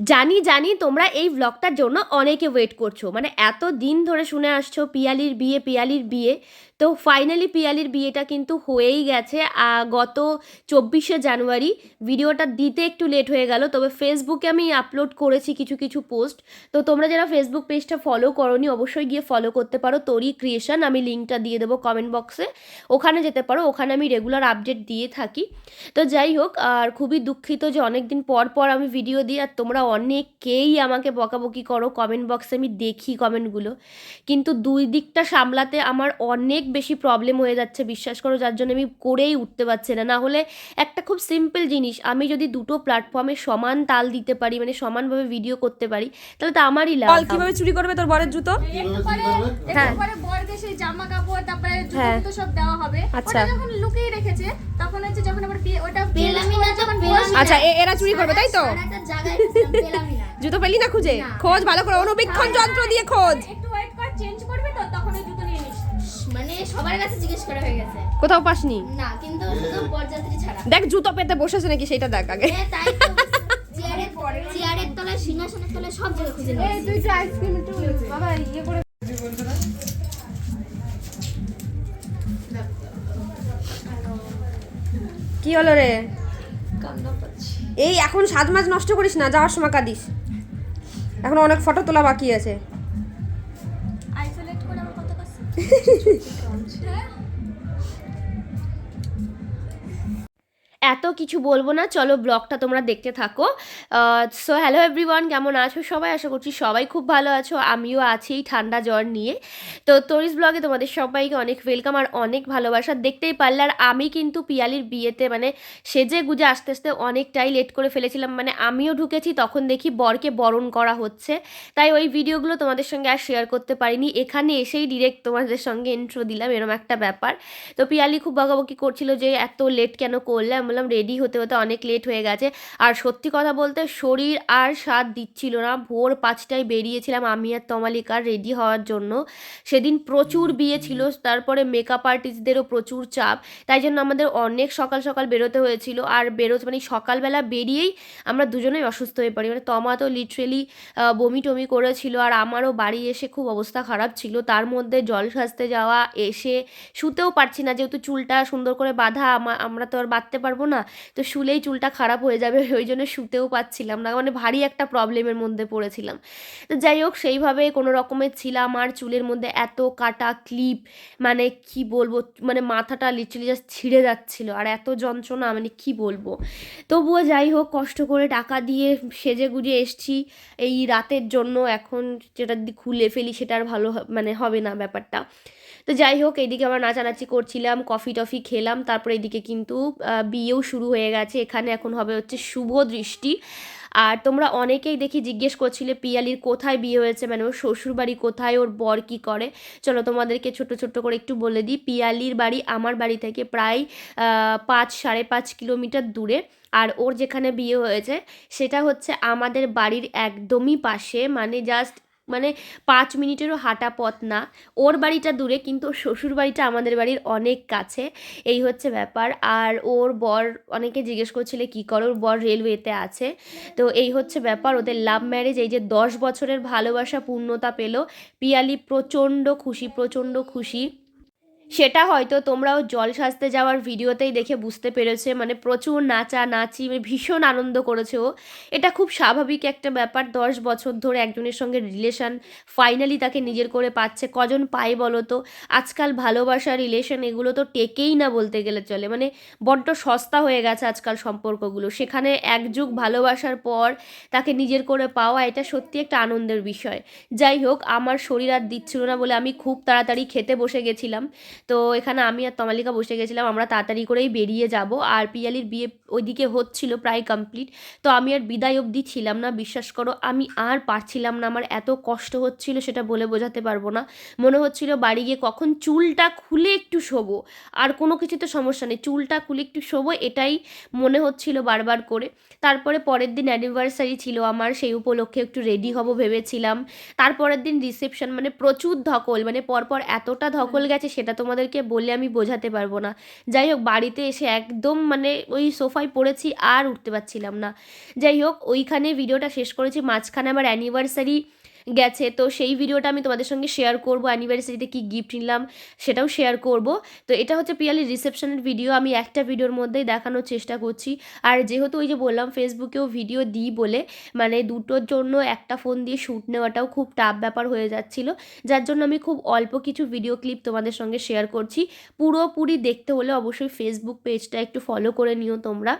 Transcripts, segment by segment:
জানি জানি তোমরা এই ব্লগটার জন্য অনেকে ওয়েট করছ। মানে এত দিন ধরে শুনে আসছো, পিয়ালির বিয়ে পিয়ালির বিয়ে। তো ফাইনালি পিয়ালির বিয়েটা কিন্তু হয়েই গেছে। গত চব্বিশে জানুয়ারি। ভিডিওটা দিতে একটু লেট হয়ে গেল, তবে ফেসবুকে আমি আপলোড করেছি কিছু কিছু পোস্ট তো তোমরা যারা ফেসবুক পেজটা ফলো করোনি, অবশ্যই গিয়ে ফলো করতে পারো। তোরই ক্রিয়েশন আমি লিঙ্কটা দিয়ে দেবো কমেন্ট বক্সে ওখানে যেতে পারো, ওখানে আমি রেগুলার আপডেট দিয়ে থাকি। তো যাই হোক, আর খুবই দুঃখিত যে অনেক দিন পর পর আমি ভিডিও দিই, আর তোমরা অনেকেই আমাকে বকাবকি করো। কমেন্ট বক্সে আমি দেখি কমেন্টগুলো কিন্তু দুই দিকটা সামলাতে আমার অনেক বেশি প্রবলেম হয়ে যাচ্ছে বিশ্বাস করো যার জন্য আমি করেই উঠতে পারছি না। না হলে একটা খুব সিম্পল জিনিস আমি যদি দুটো প্ল্যাটফর্মে সমান তাল দিতে পারি মানে সমানভাবে ভিডিও করতে পারি তাহলে তো আমারই লাভ। কীভাবে চুরি করবে তোর বরের জুতো? হ্যাঁ। বরকে সেই জামা কাপড় তারপরে জুতো হ্যাঁ। সব দেওয়া হবে। আচ্ছা। ওটা যখন লুকিয়ে রেখেছে তখন হচ্ছে যখন আবার ওটা পেলামই না যখন তো পেলামই বসবে, আচ্ছা এরা চুরি করবে তাই তো? জুতো পেলি না খুঁজে? খোঁজ ভালো করে অনুবীক্ষণ যন্ত্র দিয়ে খোঁজ। সবার কাছে জিজ্ঞেস করা হয়ে গেছে। কোথাও পাসনি? না কিন্তু শুধু বরযাত্রী ছাড়া। দেখ জুতো পেতে বসেছে নাকি সেটা দেখ আগে। এ, তাই তো। চেয়ারের চেয়ারের তলায় সিংহাসনের তলায় সব জায়গায় খুঁজে নিয়েছি। তো আইসক্রিম একটু বাবা ইয়ে করে কি হলো রে? এই এখন সাত মাস নষ্ট করিস না যাওয়ার সময় কাঁদিস। এখন অনেক ফটো তোলা বাকি আছে। he can't এত কিছু বলব না। চলো ব্লগটা তোমরা দেখতে থাকো। সো হ্যালো এভরিওয়ান কেমন আছো? সবাই আশা করছি সবাই খুব ভালো আছো। আমিও আছি এই ঠান্ডা জ্বর নিয়ে। তো তরিস ব্লগে তোমাদের সবাইকে অনেক ওয়েলকাম আর অনেক ভালোবাসা। দেখতেই পারলে আর আমি কিন্তু পিয়ালির বিয়েতে মানে সেজে গুজে আস্তে আস্তে অনেকটাই লেট করে ফেলেছিলাম। মানে আমিও ঢুকেছি, তখন দেখি বরকে বরণ করা হচ্ছে। তাই ওই ভিডিওগুলো তোমাদের সঙ্গে আর শেয়ার করতে পারিনি। এখানে এসেই ডিরেক্ট তোমাদের সঙ্গে ইন্ট্রো দিলাম এরকম একটা ব্যাপার। তো পিয়ালি খুব বকাবকি করছিল যে এত লেট কেন করলে? আমি বললাম রেডি হতে হতে অনেক লেট হয়ে গেছে। আর সত্যি কথা বলতে শরীর আর সাথ দিচ্ছিল না। ভোর পাঁচটায় বেরিয়েছিলাম আমি আর তমালিকার রেডি হওয়ার জন্য। সেদিন প্রচুর বিয়ে ছিল, তারপরে মেকআপ আর্টিস্টদেরও প্রচুর চাপ। তাই জন্য আমাদের অনেক সকাল সকাল বেরোতে হয়েছিল। আর বেরোতে মানে সকালবেলা বেরিয়েই আমরা দুজনেই অসুস্থ হয়ে পড়ি। মানে তমা তো লিটারেলি বমি টমি করেছিল আর আমারও বাড়ি এসে খুব অবস্থা খারাপ ছিল। তার মধ্যে জল সাজতে যাওয়া, এসে শুতেও পারছি না। যেহেতু চুলটা সুন্দর করে বাঁধা আমরা তো আর বাঁধতে পারব না। তো শুলেই চুলটা খারাপ হয়ে যাবে, ওই জন্য শুতেও পাচ্ছিলাম না মানে ভারী একটা প্রবলেমের মধ্যে পড়েছিলাম। তো যাই হোক, সেইভাবে কোনো রকমের ছিলাম, আর চুলের মধ্যে এত কাটা ক্লিপ মানে কি বলব মানে মাথাটা লিটারালি জাস্ট ছিঁড়ে যাচ্ছিল, আর এত যন্ত্রণা মানে কি বলব। তবুও যাই হোক, কষ্ট করে টাকা দিয়ে সেজে গুজে এসছি, এই রাতের জন্য, এখন যেটা খুলে ফেলি সেটা আর ভালো মানে হবে না ব্যাপারটা। তো যাই হোক এইদিকে আমরা নাচানাচি করছিলাম, কফি টফি খেলাম, তারপর এইদিকে কিন্তু বিয়েও শুরু হয়ে গেছে। এখানে এখন হবে হচ্ছে শুভ দৃষ্টি। আর তোমরা অনেকেই দেখি জিজ্ঞেস করছিলে, পিয়ালির কোথায় বিয়ে হয়েছে? মানে ওর শ্বশুর বাড়ি কোথায়? ওর বর কি করে? চলো তোমাদেরকে ছোট ছোট করে একটু বলে দিই। পিয়ালির বাড়ি আমার বাড়ি থেকে প্রায় পাঁচ, সাড়ে পাঁচ কিলোমিটার দূরে। আর ওর যেখানে বিয়ে হয়েছে, সেটা হচ্ছে আমাদের বাড়ির একদমই পাশে। মানে জাস্ট মানে পাঁচ মিনিটেরও হাঁটা পথ না। ওর বাড়িটা দূরে, কিন্তু ওর শ্বশুর বাড়িটা আমাদের বাড়ির অনেক কাছে। এই হচ্ছে ব্যাপার। আর ওর বর অনেকে জিজ্ঞেস করছিলে, কী করো? ওর বর রেলওয়েতে আছে। তো এই হচ্ছে ব্যাপার। ওদের লাভ ম্যারেজ এই যে দশ বছরের ভালোবাসা, পূর্ণতা পেল। পিয়ালি প্রচণ্ড খুশি প্রচণ্ড খুশি। সেটা হয়তো তোমরাও জল সাজতে যাওয়ার ভিডিওতেই দেখে বুঝতে পেরেছে মানে প্রচুর নাচা নাচি মানে ভীষণ আনন্দ করেছে ও। এটা খুব স্বাভাবিক একটা ব্যাপার, দশ বছর ধরে একজনের সঙ্গে রিলেশন ফাইনালি তাকে নিজের করে পাচ্ছে, কজন পায় বলো তো? আজকাল ভালোবাসা রিলেশন এগুলো তো টেকেই না বলতে গেলে চলে মানে বড্ড সস্তা হয়ে গেছে আজকাল সম্পর্কগুলো। সেখানে এক যুগ ভালোবাসার পর তাকে নিজের করে পাওয়া, এটা সত্যি একটা আনন্দের বিষয়। যাই হোক, আমার শরীর আর দিচ্ছিল না বলে আমি খুব তাড়াতাড়ি খেতে বসে গেছিলাম। তো এখানে আমি আর তমালিকা বসে গেছিলাম আমরা তাড়াতাড়ি করেই বেরিয়ে যাব। আর পিয়ালির বিয়ে ওইদিকে হচ্ছিল প্রায় কমপ্লিট তো আমি আর বিদায় অবধি ছিলাম না বিশ্বাস করো আমি আর পারছিলাম না। আমার এত কষ্ট হচ্ছিল সেটা বলে বোঝাতে পারব না। মনে হচ্ছিল বাড়ি গিয়ে কখন চুলটা খুলে একটু শোবো। আর কোনো কিছুতে সমস্যা নেই চুলটা খুলে একটু শোবো এটাই মনে হচ্ছিল বারবার করে। তারপরে পরের দিন অ্যানিভার্সারি ছিল আমার সেই উপলক্ষে একটু রেডি হব ভেবেছিলাম। তারপরের দিন রিসেপশন মানে প্রচুর ধকল মানে পরপর এতটা ধকল গেছে সেটা তোমাদের তোমাদেরকে বলে আমি বোঝাতে পারব না। যাই হোক, বাড়িতে এসে একদম মানে ওই সোফায় পড়েছি, আর উঠতে পারছিলাম না। যাই হোক, ওইখানে ভিডিওটা শেষ করেছি। মাঝখানে আমার অ্যানিভার্সারি গেছে। তো সেই ভিডিওটা আমি তোমাদের সঙ্গে শেয়ার করব। অ্যানিভার্সারিতে কী গিফট নিলাম সেটাও শেয়ার করব। তো এটা হচ্ছে পিয়ালির রিসেপশনের ভিডিও আমি একটা ভিডিওর মধ্যেই দেখানোর চেষ্টা করছি। আর যেহেতু ওই যে বললাম ফেসবুকেও ভিডিও দিই বলে মানে দুটোর জন্য একটা ফোন দিয়ে শ্যুট নেওয়াটাও খুব টাফ ব্যাপার হয়ে যাচ্ছিল। যার জন্য আমি খুব অল্প কিছু ভিডিও ক্লিপ তোমাদের সঙ্গে শেয়ার করছি। পুরোপুরি দেখতে হলে অবশ্যই ফেসবুক পেজটা একটু ফলো করে নিও তোমরা।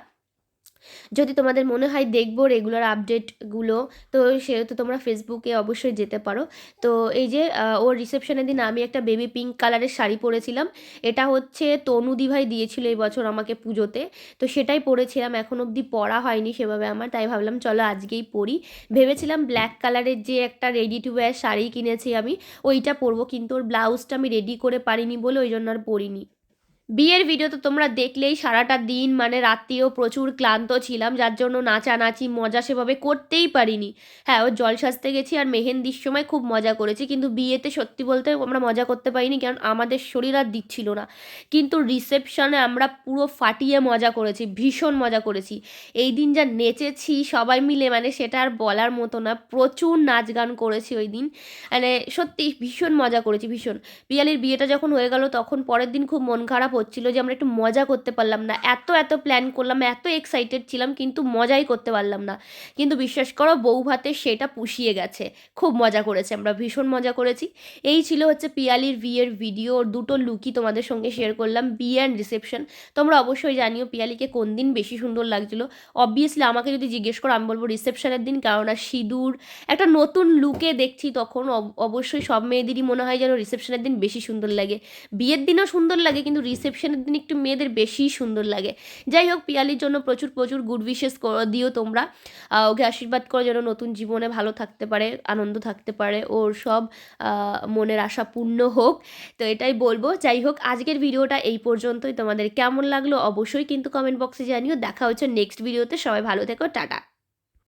যদি তোমাদের মনে হয় দেখব রেগুলার আপডেটগুলো তো সেহেতু তোমরা ফেসবুকে অবশ্যই যেতে পারো। তো এই যে ওর রিসেপশনের দিন আমি একটা বেবি পিঙ্ক কালারের শাড়ি পরেছিলাম। এটা হচ্ছে তনু দিভাই দিয়েছিল এই বছর আমাকে পুজোতে। তো সেটাই পরেছিলাম, এখন অবধি পরা হয়নি সেভাবে আমার, তাই ভাবলাম চলো আজকেই পরি। ভেবেছিলাম ব্ল্যাক কালারের যে একটা রেডি টু ওয়্যার শাড়ি কিনেছি আমি, ওইটা পরবো, কিন্তু ওর ব্লাউজটা আমি রেডি করে পারিনি বলে ওই জন্য আর পরিনি। বিয়ের ভিডিও তো তোমরা দেখলেই সারাটা দিন মানে রাত্রিও প্রচুর ক্লান্ত ছিলাম, যার জন্য নাচানাচি মজা সেভাবে করতেই পারিনি। হ্যাঁ ও জল সাজতে গেছি আর মেহেন্দির সময় খুব মজা করেছি, কিন্তু বিয়েতে সত্যি বলতে আমরা মজা করতে পারিনি, কারণ আমাদের শরীর আর দিচ্ছিল না। কিন্তু রিসেপশনে আমরা পুরো ফাটিয়ে মজা করেছি, ভীষণ মজা করেছি। এই দিন যা নেচেছি সবাই মিলে মানে সেটা আর বলার মতো না, প্রচুর নাচ গান করেছি ওই দিন। মানে সত্যি ভীষণ মজা করেছি, ভীষণ। পিয়ালির বিয়েটা যখন হয়ে গেল, তখন পরের দিন খুব মন খারাপ হচ্ছিল যে আমরা একটু মজা করতে পারলাম না। এত এত প্ল্যান করলাম, এত এক্সাইটেড ছিলাম, কিন্তু মজাই করতে পারলাম না। কিন্তু বিশ্বাস করো বউ ভাতে সেটা পুষিয়ে গেছে। খুব মজা করেছে, আমরা ভীষণ মজা করেছি। এই ছিল হচ্ছে পিয়ালির বিয়ের ভিডিও দুটো লুকই তোমাদের সঙ্গে শেয়ার করলাম, বিয়ে অ্যান্ড রিসেপশন তোমরা অবশ্যই জানিও পিয়ালিকে কোন দিন বেশি সুন্দর লাগছিল। অবভিয়াসলি আমাকে যদি জিজ্ঞেস করো, আমি বলব রিসেপশনের দিন কেননা সিঁদুর, একটা নতুন লুকে দেখছি তখন অব- অবশ্যই সব মেয়েদেরই মনে হয় যেন রিসেপশনের দিন বেশি সুন্দর লাগে। বিয়ের দিনও সুন্দর লাগে, কিন্তু রিসেপশনের দিন একটু মেয়েদের বেশিই সুন্দর লাগে। যাই হোক, পিয়ালির জন্য প্রচুর প্রচুর গুড উইশেস দিও তোমরা। ওকে আশীর্বাদ করো যেন নতুন জীবনে ভালো থাকতে পারে, আনন্দ থাকতে পারে, ওর সব মনের আশা পূর্ণ হোক। তো এটাই বলব। যাই হোক, আজকের ভিডিওটা এই পর্যন্তই। তোমাদের কেমন লাগল অবশ্যই কিন্তু কমেন্ট বক্সে জানিও। দেখা হচ্ছে নেক্সট ভিডিওতে সবাই ভালো থেকো, টাটা।